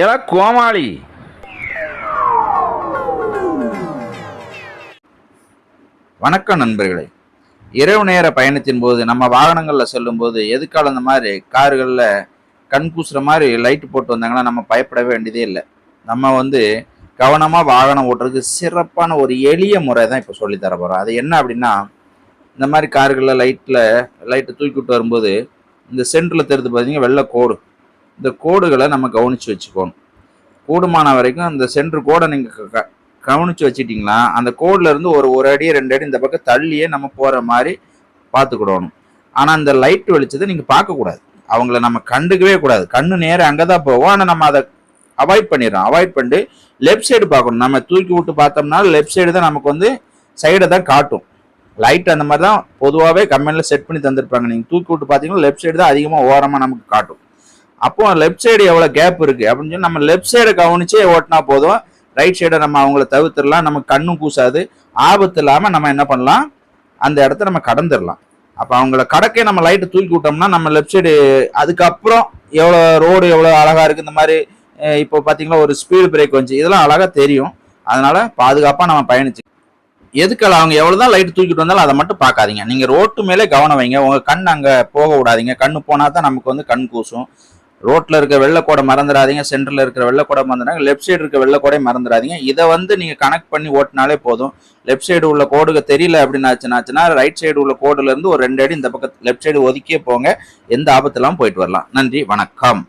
ஏல கோமாளி. வணக்கம் நண்பர்களே. இரவு நேர பயணத்தின் போது நம்ம வாகனங்களில் செல்லும்போது எதுக்கால இந்த மாதிரி கார்களில் கண் கூசுற மாதிரி லைட் போட்டு வந்தாங்கன்னா நம்ம பயப்பட வேண்டியதே இல்லை. நம்ம வந்து கவனமாக வாகனம் ஓட்டுறதுக்கு சிறப்பான ஒரு எளிய முறை தான் இப்போ சொல்லித்தர போகிறோம் அது என்ன அப்படின்னா இந்த மாதிரி கார்களில் லைட்டில் லைட்டை தூக்கி விட்டு வரும்போது இந்த சென்டரில் தெரிந்து பார்த்தீங்கன்னா வெள்ளை கோடு. இந்த கோடுகளை நம்ம கவனித்து வச்சுக்கணும். கூடுமான வரைக்கும் இந்த சென்ட்ரு கோடை நீங்கள் கவனித்து வச்சுட்டிங்களா அந்த கோட்லேருந்து ஒரு ஒரு அடி ரெண்டு அடி இந்த பக்கம் தள்ளியே நம்ம போகிற மாதிரி பார்த்துக்கிடணும். ஆனால் அந்த லைட் வெளிச்சத்தை நீங்கள் பார்க்கக்கூடாது அவங்கள நம்ம கண்டுக்கவே கூடாது. கண்ணு நேரம் அங்கே தான் போவோம் ஆனால் நம்ம அதை அவாய்ட் பண்ணிடுறோம் அவாய்ட் பண்ணிட்டு லெஃப்ட் சைடு பார்க்கணும். நம்ம தூக்கி விட்டு பார்த்தோம்னா லெஃப்ட் சைடு தான் நமக்கு வந்து சைடை தான் காட்டும். லைட் அந்த மாதிரி தான் பொதுவாகவே கம்பெனியில் செட் பண்ணி தந்திருப்பாங்க. நீங்கள் தூக்கி விட்டு பார்த்தீங்கன்னா லெஃப்ட் சைடு தான் அதிகமாக ஓரமாக நமக்கு காட்டும். அப்போ லெஃப்ட் சைடு எவ்வளோ கேப் இருக்குது அப்படின்னு சொல்லி நம்ம லெஃப்ட் சைடை கவனிச்சே ஓட்டினா போதும். ரைட் சைடை நம்ம அவங்கள தவிர்த்துடலாம். நம்ம கண்ணும் கூசாது. ஆபத்து இல்லாமல் நம்ம என்ன பண்ணலாம்? அந்த இடத்த நம்ம கடந்துடலாம். அப்போ அவங்கள கடக்கே நம்ம லைட்டை தூக்கி விட்டோம்னா நம்ம லெஃப்ட் சைடு அதுக்கப்புறம் எவ்வளோ ரோடு எவ்வளோ அழகாக இருக்குது இந்த மாதிரி இப்போ பார்த்தீங்கன்னா ஒரு ஸ்பீடு பிரேக் வந்துச்சு. இதெல்லாம் அழகாக தெரியும். அதனால் பாதுகாப்பாக நம்ம பயணிச்சு எதுக்கால அவங்க எவ்வளோ தான் லைட் தூக்கிட்டு வந்தாலும் அதை மட்டும் பார்க்காதீங்க. நீங்கள் ரோட்டு மேலே கவனம் வைங்க. உங்கள் கண் அங்கே போக விடாதீங்க கண்ணு போனால் தான் நமக்கு வந்து கண் கூசும். ரோட்டில் இருக்க வெள்ளக்கோடை மறந்துடாதீங்க சென்டரில் இருக்கிற வெள்ளக்கோடை மறந்துடாங்க லெஃப்ட் சைடு இருக்க வெள்ளக்கோடை மறந்துடாதீங்க. இதை வந்து நீங்கள் கனெக்ட் பண்ணி ஓட்டினாலே போதும். லெஃப்ட் சைடு உள்ள கோடுக தெரியல அப்படின்னு ஆச்சுனாச்சுன்னா ரைட் சைடு உள்ள கோடுலேருந்து ஒரு ரெண்டு அடி இந்த பக்கம் லெஃப்ட் சைடு ஒதுக்கியே போங்க. எந்த ஆபத்துலாம் போயிட்டு வரலாம். நன்றி வணக்கம்.